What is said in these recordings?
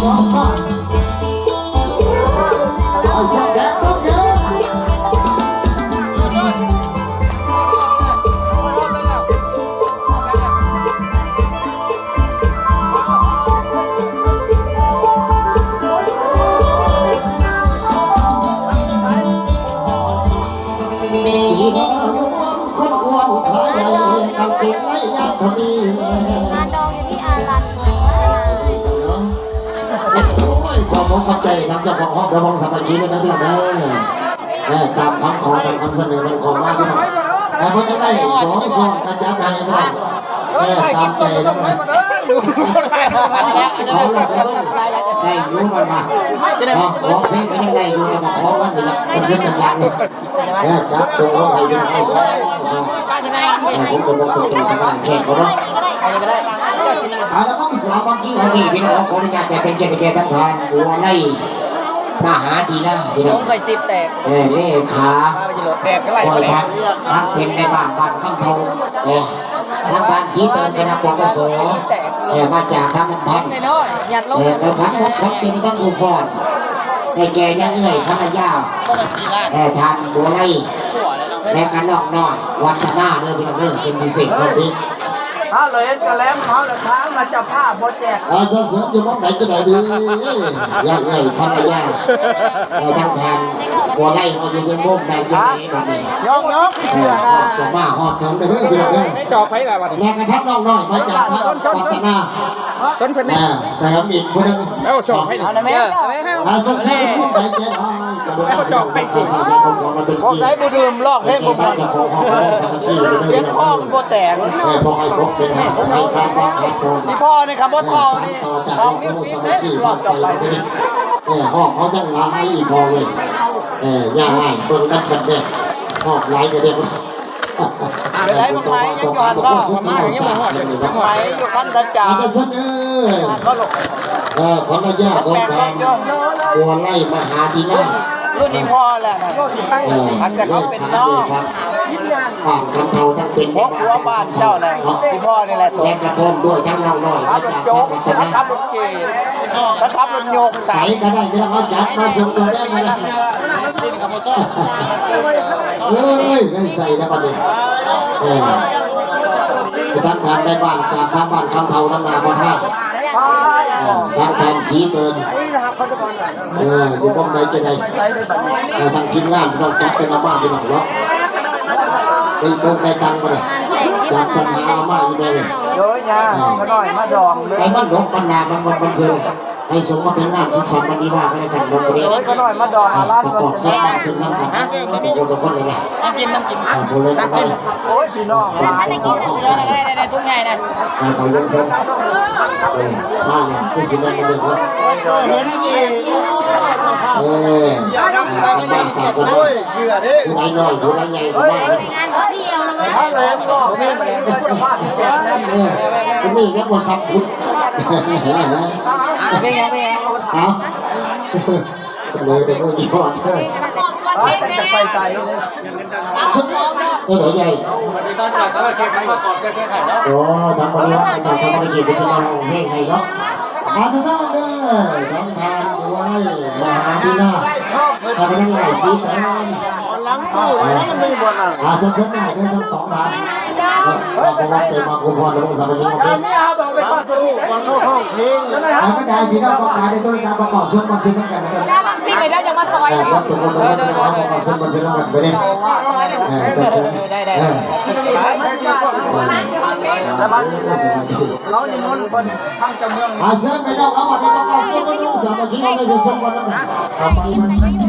กันแผมข้าใจครับเจ้าของห้องระวังสมาชิกด้วยนะพี่น้องเด้อตามคำขอตามคำเสนอเป็นของมากพี่น้องแต่พอจะได้สองซองกระจับในพี่น้องตามใจแล้วนะขอหลอกแล้วได้อยู่มันมาขอขอเพลงก็ยังได้อยู่นะมาขอวันนี้เป็นเรื่องต่างๆเลยจับตัวลงไปพี่น้องให้สองซองเออผมก็บอกตัวเองทำงานแข่งเขาเนาะ เอาละครับสามวันที่วันนี้พี่น้องขออนุญาตจะเป็นเกียรติแก่ท่านทานบัวไล่มหาดีนะพี่น้น้อองงเคยซิปแตกเออเลขามาไปจะโหลดแตกก็ไหลปล่ไปอยแล้พัวกพักเป็นในบ้านบ้านข้างทองเออทางบ้านสีเติมคณะปกสเออมาจากทางมันพันน้อยๆยัดลงเออเราพักพบของกินทั้งอุฟอนในแกยังเอื้อยภรรยาก็มาทีละเออทานบัวไล่หัวแล้วเนาะและกันนอกน้อยวันหน้าเรื่องพี่น้องเรื่องเป็นพิเศษวัน นี้ถ้าเลยกระแลมเขาละท้างมาจับผ้าบ่แจกอาจารย์เสริมอยู่มองไหนจะไหนดียังไงภรรยาไอ้ทั้งแทนบัวไล่เขาอยู่ในมุมไหนจะไหนบ้างนี่ยกยกเออหอดจะมาหอดน้องไปเรื่อยไปเรื่อยจอกไปแล้ววะแม่กระทับน้องน้อยมาจากทางวัฒนาสนเพิ่นแม่เสริมอีกคนหนึงแล้วจอกให้เอาละแม่อาสมที่มุมไหนจะได้กระโดดน้ำจอกไปใช้สายของของมันเป็นพวกไหนบ่ดื่มลอกเพลงบ่บ่บ่จะของของสามัคคีเสียงคอมันบ่แตกแต่พอไอ้พวกเป็นี่พ่อนี่ครับบ่เท่านี่ลองมิวสิกเด้รอบจบไปเออห้องเขาจังหลายอีกพอเลยเออย่างไรเบิ่งกันกันเด้ห้องหลายก็เด็กไปไหนบางไหมยังอยู่หันบ่มาอย่างนี้บ่ฮอดเลยไหมอยู่คันตะจาอาจารย์เสนอก็ลูกเออขออนุญาตของทางบัวไล่มหาดีนารุ่นนี้พ่อแหละนะเออมันก็เขาเป็นน้องครั บ้านคำเทาทั้งเป็นพกหัวบ้านเจ้าน่ะที่พ่อนี่แหละตัวและกระทงด้วยทั้งเราน่อยขับรถโจทางกวัฒขับรถเกตถ้าขับรถโยกใส่สายก็ได้ไม่ต้องเอาจัดมาส่งตัวได้มาเลยเฮ้ยได้ใส่แล้วบัดนี้เออไปทำงานในบ้านจากทางบ้านคำเทาน้ำนาบ่ท่าทางแทนสีเดินเอออยู่บ้องไหนจะไงเออทางทีมงานเราจัดเป็นอาม่าเป็นหนังเนาะ ไอ้ตรงในตังมาเลยจากสรรหาอาม่าอยู่เลยเยอะยาก็น้อยมาดองเลยไอ้มันดกมันนามันมันบันเทิง ไอ้สมมาเป็นงานสุขสันต์มันดีมากเลยกันลงไปเลยเยอะก็น้อยมาดองอาล้านประมันกอบเส้นบ้านเส้นน้ำกันมันตะโกนตะโกนเลยนะน้ำกินน้ำกินคนเลยก็ไปโอ้ยพี่น้องหลายได้ได้ได้ทุกไงนะไปต่อยังเส้นบ้านเนี่ยที่สิบเอ็ดเดือนครับเห็นกี่เออบ้านฝากคนโอ้ยเหยื่อดิผู้ใดน้อยผู้ใดใหญ่ก็ได้งานเชี่ยวนะถ้าเลยหลอกนี่มันก็จะพลาดแก่แน่เออคนนี้เรียกว่าซับพุทธ เป็นยังเป็นยังเอาเลยแต่ก็ยอดเลยประกอบส่วนเพลงแต่แม่จะไปใส่เลยก็เหลือใหญ่ต้องจากสารเชฟประกอบแค่แค่ไหนเนาะโอ้ทำบริวารทำบริกิจที่มาลงเพลงไงเนาะอาทุกท่านเด้อทำทานบัวไล่มหาดีนาถ้าเป็นยังไงสีแดงหลังตู้แล้วมันมีบนอะอาเส้นเส้นหน้าด้วยทั้งสองทางเราไปวัดเจมาคุพรหลวงสามณีโอเคนี่ครับเอา แล้วนะถ้าไม่ได้พี่น้องประกาศในตัวการประกอบซุ้มมันซุ้มกันนะครับด้านหลังซีไปได้จะมาซอยแต่เลยวัดตุกคนวัดตุกคนประกอบซุ้มมันซุ้มกันไปเนี่ยซอยเลยเออเส้นเส้นได้ได้เออแต่บ้านนี้เรานี่มนต์คนทั้งจำเมืองอาเส้นไม่ได้เอาวันนี้ประกอบซุ้มมันซุ้มสามณีเราได้ซุ้มกันแล้วกันต่อไป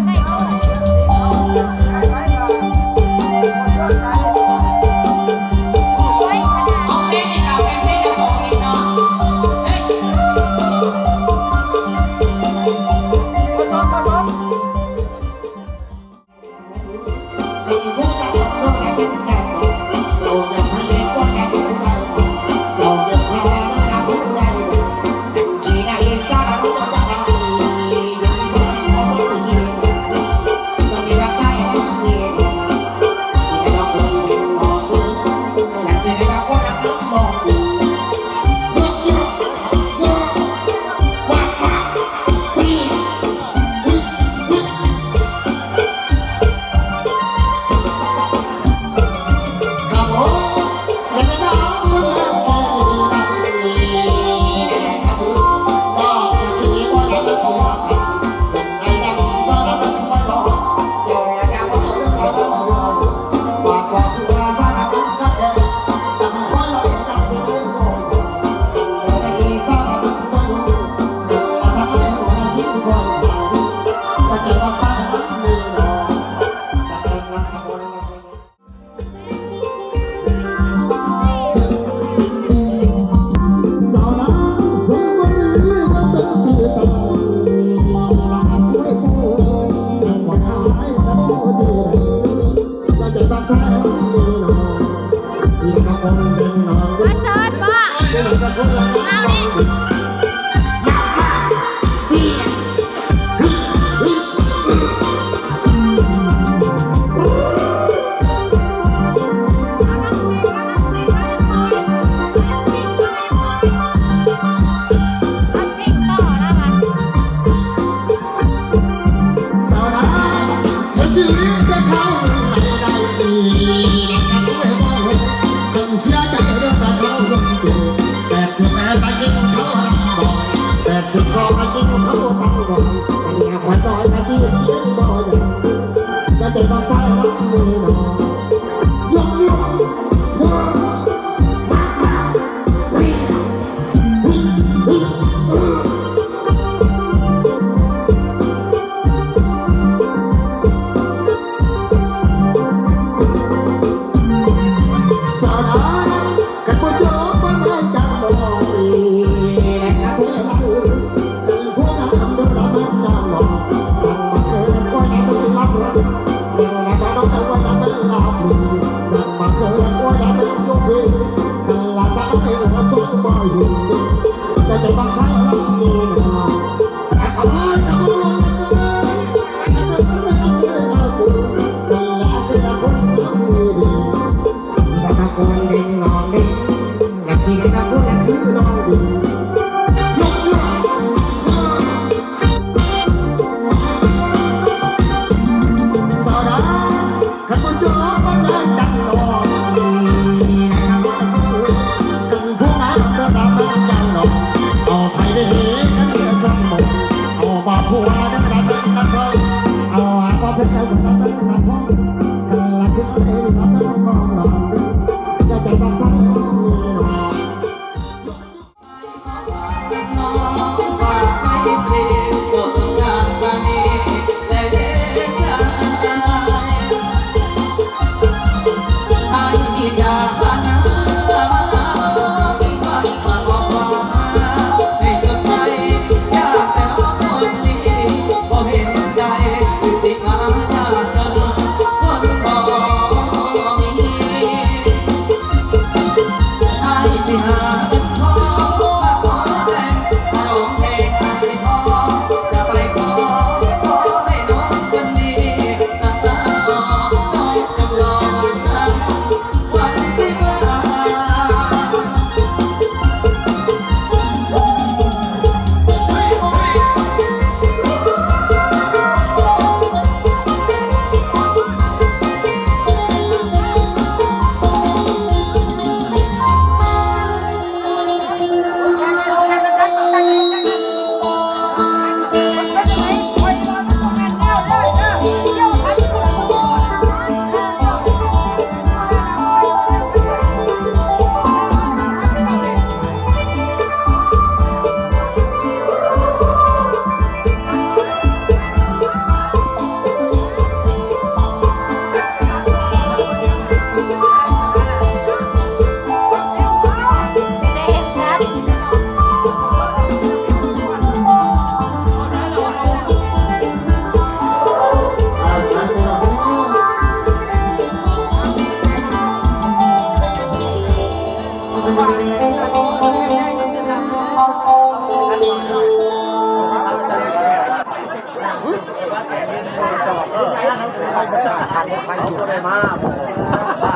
ละตาเอ๋ละสุขบ่อยู่จะใจบางสายรักมีห เอาไผได้เห็นกันเรือสมมเอาบ่ผัว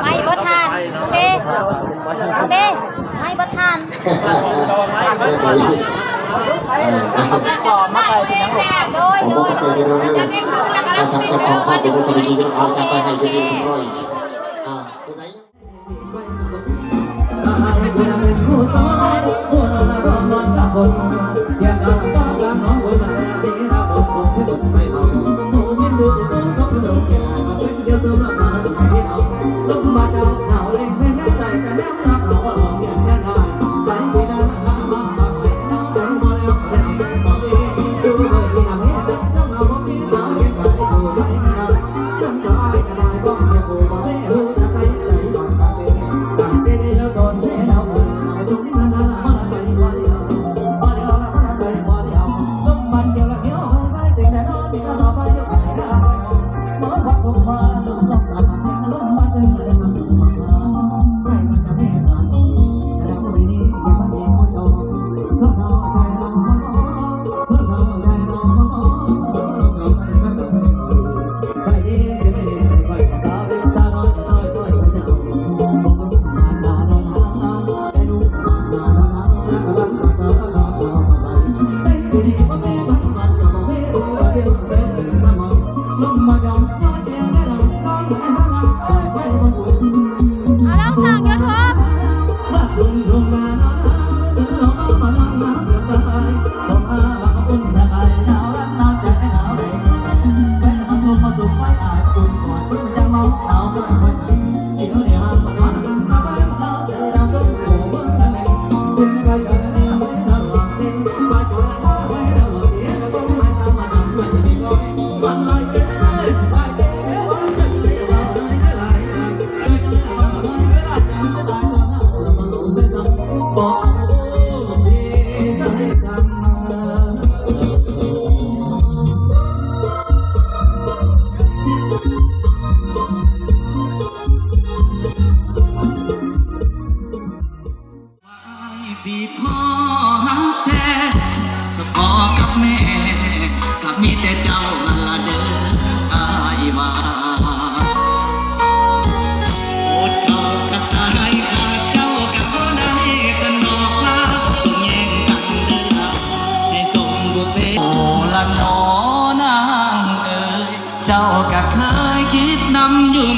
ไม่บ่ทานเด้เด้ไม่บ่ทานสอบมาใครเป็นยังหลงโดยผมก็เคยเรื่องการทำกับของข้าวเป็นคนดีๆเราจะไปให้ดีๆร้อยอ่าตัวไหน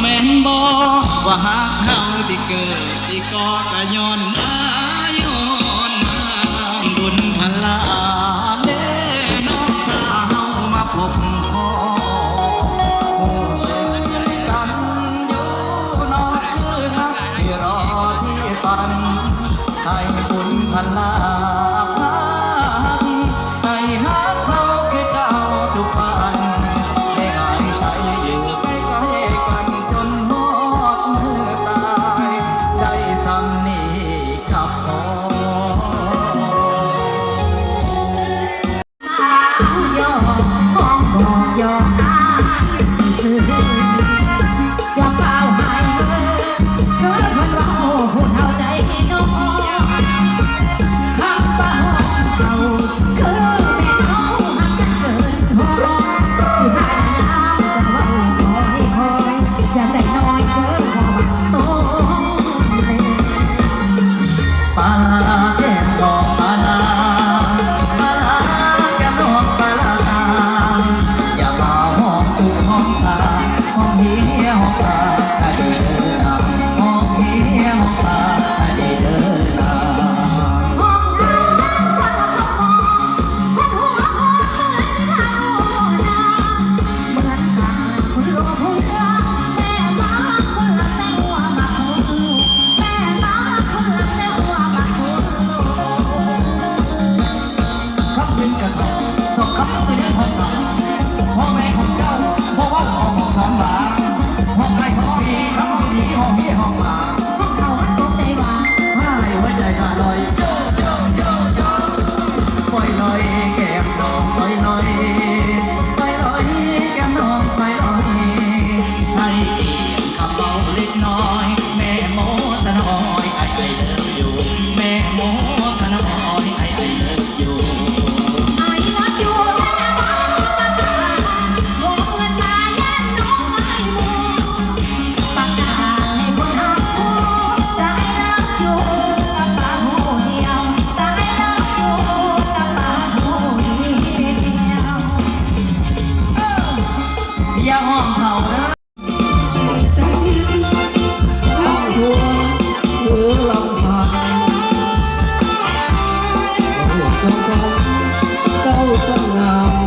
แม่นบอกว่าหากเขาที่เกิดที่ก่อก็ย้อน 阳光，高峰啊。